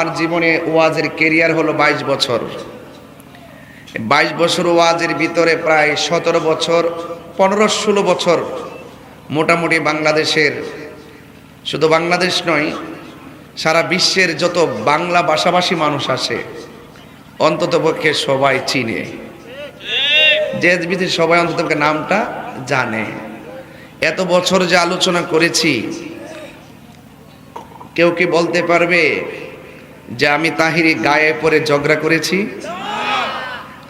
আমার জীবনে ওয়াজের কেরিয়ার হলো বাইশ বছর। বাইশ বছর ওয়াজের ভিতরে প্রায় সতেরো বছর, পনেরো ষোলো বছর মোটামুটি বাংলাদেশের। শুধু বাংলাদেশ নয়, সারা বিশ্বের যত বাংলা ভাষাভাষী মানুষ আছে অন্ততপক্ষে সবাই চিনে। যে সবাই অন্ততপক্ষে নামটা জানে। এত বছর যে আলোচনা করেছি, কেউ কি বলতে পারবে? যে আমি তাহিরি গায়ে পরে ঝগড়া করেছি?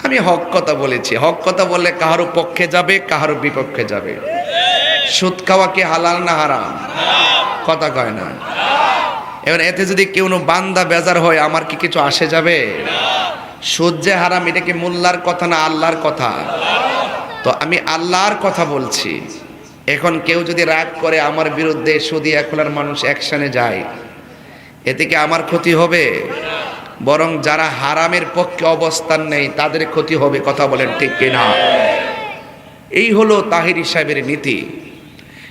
আমি হক কথা বলেছি। হক কথা বললে কাহারও পক্ষে যাবে, কাহারও বিপক্ষে যাবে। সুদ খাওয়া কি হালাল না হারাম? কথা কয় না। এবার এতে যদি কেউ বান্দা বেজার হয়, আমার কি কিছু আসে যাবে? সুদ যে হারাম, এটা কি মোল্লার কথা না আল্লাহর কথা? তো আমি আল্লাহর কথা বলছি। এখন কেউ যদি রাগ করে, আমার বিরুদ্ধে সুদিয়া খোলার মানুষ অ্যাকশনে যায়। এতে কি আমার ক্ষতি হবে। বরং যারা হারামের পক্ষে অবস্থান নেই, তাদের ক্ষতি হবে, কথা বলেন ঠিক কিনা? এই হলো তাহির সাহেবের নীতি।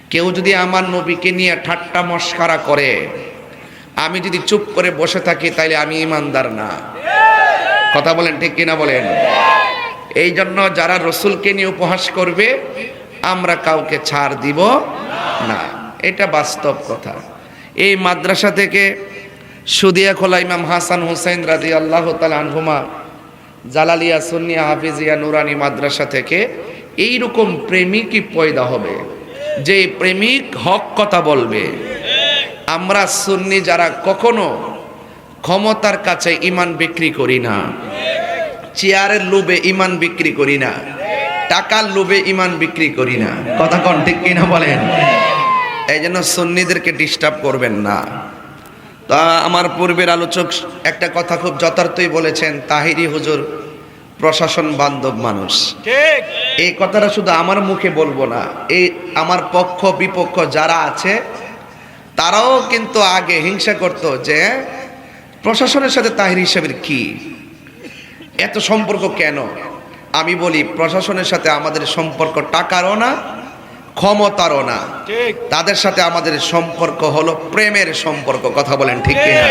কেউ যদি আমার নবীকে নিয়ে ঠাট্টা মস্কারা করে, আমি যদি চুপ করে বসে থাকি, তাইলে আমি ইমানদার না। কথা বলেন ঠিক কিনা বলেন? এই জন্য যারা রসুলকে নিয়ে উপহাস করবে, আমরা কাউকে ছাড় দিব না। এটা বাস্তব কথা। এই মাদ্রাসা থেকে সুদিয়া খোলা ইমাম হাসান হুসাইন রাজি আল্লাহ আনহুমা, জালালিয়া সুন্নিয়া হাফিজিয়া নুরানি মাদ্রাসা থেকে এই রকম প্রেমিকই পয়দা হবে, যে প্রেমিক হক কথা বলবে। আমরা সুন্নি যারা কখনো ক্ষমতার কাছে ইমান বিক্রি করি না, চেয়ারের লোভে ইমান বিক্রি করি না, টাকার লোভে ইমান বিক্রি করি না। কথা কন ঠিক কিনা বলেন? এই জন্য সুন্নিদেরকে ডিস্টার্ব করবেন না। তা আমার পূর্বের আলোচক একটা কথা খুব যথার্থই বলেছেন তাহিরি হুজুর প্রশাসন বান্ধব মানুষ। ঠিক। এই কথাটা শুধু আমার মুখে বলব না এই আমার পক্ষ বিপক্ষ যারা আছে তারাও কিন্তু আগে হিংসা করত যে প্রশাসনের সাথে তাহির হিসাবের কি? এত সম্পর্ক কেন? আমি বলি প্রশাসনের সাথে আমাদের সম্পর্ক টাকারও না ক্ষমতারও না। তাদের সাথে আমাদের সম্পর্ক হলো প্রেমের সম্পর্ক কথা বলেন ঠিক কিনা?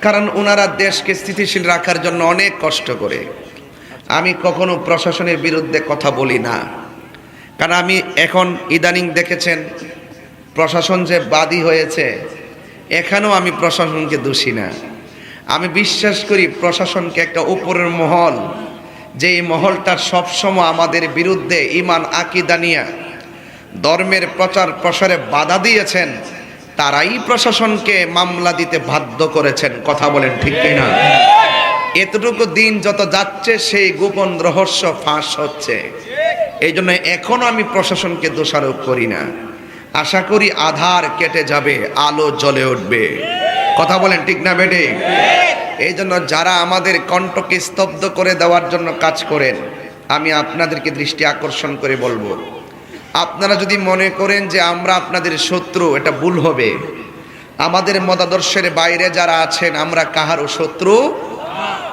কারণ ওনারা দেশকে স্থিতিশীল রাখার জন্য অনেক কষ্ট করে। আমি কখনো প্রশাসনের বিরুদ্ধে কথা বলি না। কারণ আমি এখন ইদানিং দেখেছেন প্রশাসন যে বাদী হয়েছে এখানেও আমি প্রশাসনকে দোষী না। আমি বিশ্বাস করি প্রশাসনকে একটা উপরের মহল যে এই মহলটা সবসময় আমাদের বিরুদ্ধে ইমান আকিদা নিয়া ধর্মের প্রচার প্রসারে বাধা দিয়েছেন, তারাই প্রশাসনকে মামলা দিতে বাধ্য করেছেন। কথা বলেন ঠিক কিনা? এতটুকু দিন যত যাচ্ছে, সেই গোপন রহস্য ফাঁস হচ্ছে। এই জন্য এখনও আমি প্রশাসনকে দোষারোপ করি না। আশা করি আধার কেটে যাবে, আলো জ্বলে উঠবে। কথা বলেন ঠিক না, বেটে? এই জন্য যারা আমাদের কণ্ঠকে স্তব্ধ করে দেওয়ার জন্য কাজ করেন, আমি আপনাদেরকে দৃষ্টি আকর্ষণ করে বলব। আপনারা যদি মনে করেন যে আমরা আপনাদের শত্রু, এটা ভুল হবে। আমাদের মতাদর্শের বাইরে যারা আছেন, আমরা কাহারও শত্রু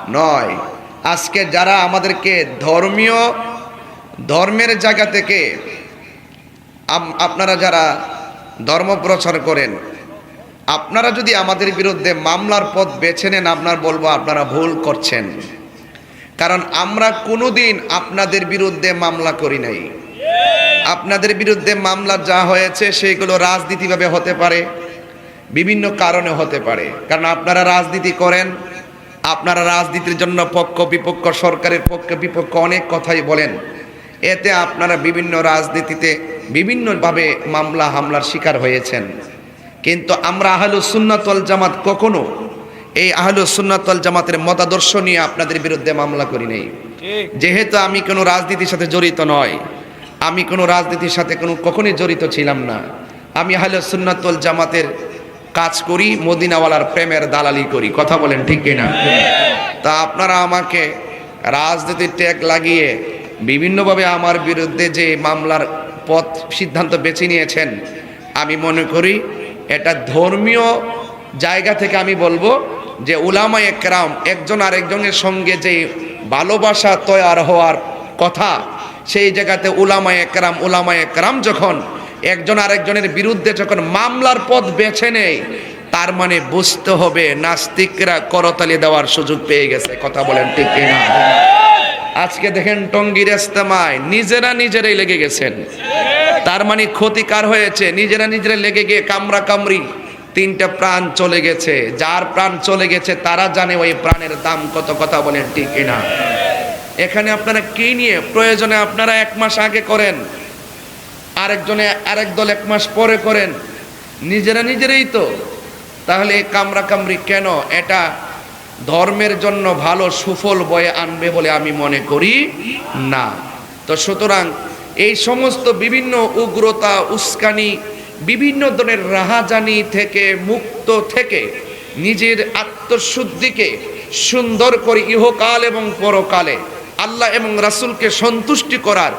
নয়। আজকে যারা আমাদেরকে ধর্মীয়, ধর্মের জায়গা থেকে আপনারা যারা ধর্ম প্রচার করেন, আপনারা যদি আমাদের বিরুদ্ধে মামলার পথ বেছে নেন, আপনার বলব, আপনারা ভুল করছেন। কারণ আমরা কোনোদিন আপনাদের বিরুদ্ধে মামলা করি নাই। আপনাদের বিরুদ্ধে মামলা যা হয়েছে সেগুলো রাজনীতিভাবে হতে পারে বিভিন্ন কারণে হতে পারে। কারণ আপনারা রাজনীতি করেন আপনারা রাজনীতির জন্য পক্ষ বিপক্ষ সরকারের পক্ষ বিপক্ষ অনেক কথাই বলেন। এতে আপনারা বিভিন্ন রাজনীতিতে বিভিন্নভাবে মামলা হামলার শিকার হয়েছেন। কিন্তু আমরা আহলু সুন্নাতল জামাত কখনো এই আহলু সুন্নাতল জামাতের মতাদর্শ নিয়ে আপনাদের বিরুদ্ধে মামলা করি নাই। যেহেতু আমি কোনো রাজনীতির সাথে জড়িত নয় আমি কোনো রাজনীতির সাথে কোনো কখনই জড়িত ছিলাম না। আমি আহলে সুন্নাতুল জামাতের কাজ করি, মদিনাওয়ালার প্রেমের দালালি করি। কথা বলেন ঠিক কিনা? তা আপনারা আমাকে রাজনীতির ট্যাগ লাগিয়ে বিভিন্নভাবে আমার বিরুদ্ধে যে মামলার পথ সিদ্ধান্ত বেছে নিয়েছেন, আমি মনে করি এটা ধর্মীয় জায়গা থেকে আমি বলব যে উলামা একরাম একজন আরেকজনের সঙ্গে যে ভালোবাসা তৈয়ার হওয়ার কথা সেই জায়গাতে উলামা একরাম উলামা একরাম যখন একজন আরেকজনের বিরুদ্ধে যখন মামলার পথ বেছে নেয়, তার মানে বুঝতে হবে নাস্তিকরা করতালি দেওয়ার সুযোগ পেয়ে গেছে। কথা বলেন ঠিক কিনা? আজকে দেখেন টঙ্গির ইস্তেমায় নিজেরা নিজেরাই লেগে গেছেন। তার মানে ক্ষতিকার হয়েছে? নিজেরা নিজেরা লেগে গিয়ে কামরা কামড়ি তিনটা প্রাণ চলে গেছে। যার প্রাণ চলে গেছে, তারা জানে ওই প্রাণের দাম কত, কথা বলেন ঠিক কিনা? এখানে আপনারা কি নিয়ে? প্রয়োজনে আপনারা এক মাস আগে করেন। আরেকজনে আরেক দল এক মাস পরে করেন। নিজেরা নিজেরাই তো। তাহলে এই কামড়া কামড়ি কেন? এটা ধর্মের জন্য ভালো, সুফল বয়ে আনবে বলে আমি মনে করি না। তো সুতরাং এই সমস্ত বিভিন্ন উগ্রতা, উস্কানি, বিভিন্ন ধরনের রাহাজানি থেকে মুক্ত থেকে নিজের আত্মশুদ্ধিকে সুন্দর করে ইহকাল এবং পরকালে আল্লাহ এবং রাসুলকে সন্তুষ্টি করার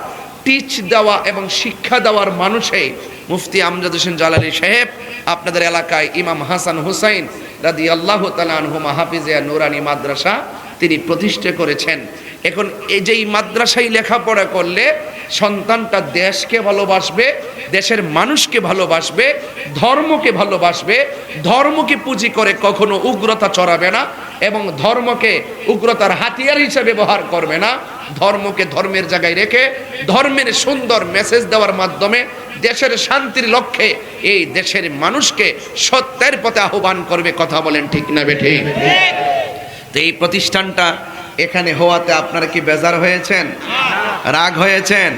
টিচ দেওয়া এবং শিক্ষা দেওয়ার মানুষে মুফতি আমজাদ হোসেন জালালি সাহেব, আপনাদের এলাকায় ইমাম হাসান হুসাইন রাদি আল্লাহ তালহুমা হাফিজিয়া নুরানি মাদ্রাসা তিনি প্রতিষ্ঠা করেছেন। এখন এই যে এই মাদ্রাসায় লেখাপড়া করলে সন্তানটা দেশকে ভালোবাসবে, দেশের মানুষকে ভালোবাসবে, ধর্মকে ভালোবাসবে, ধর্মকে পুঁজি করে কখনো উগ্রতা চড়াবে না এবং ধর্মকে উগ্রতার হাতিয়ার হিসেবে ব্যবহার করবে না। ধর্মকে ধর্মের জায়গায় রেখে ধর্মের সুন্দর মেসেজ দেওয়ার মাধ্যমে দেশের শান্তির লক্ষ্যে এই দেশের মানুষকে সত্যের পথে আহ্বান করবে। কথা বলেন ঠিক না বেঠে তো এই প্রতিষ্ঠানটা এখানে হওয়াতে আপনারা কি বেজার হয়েছেন? রাগ হয়েছেন?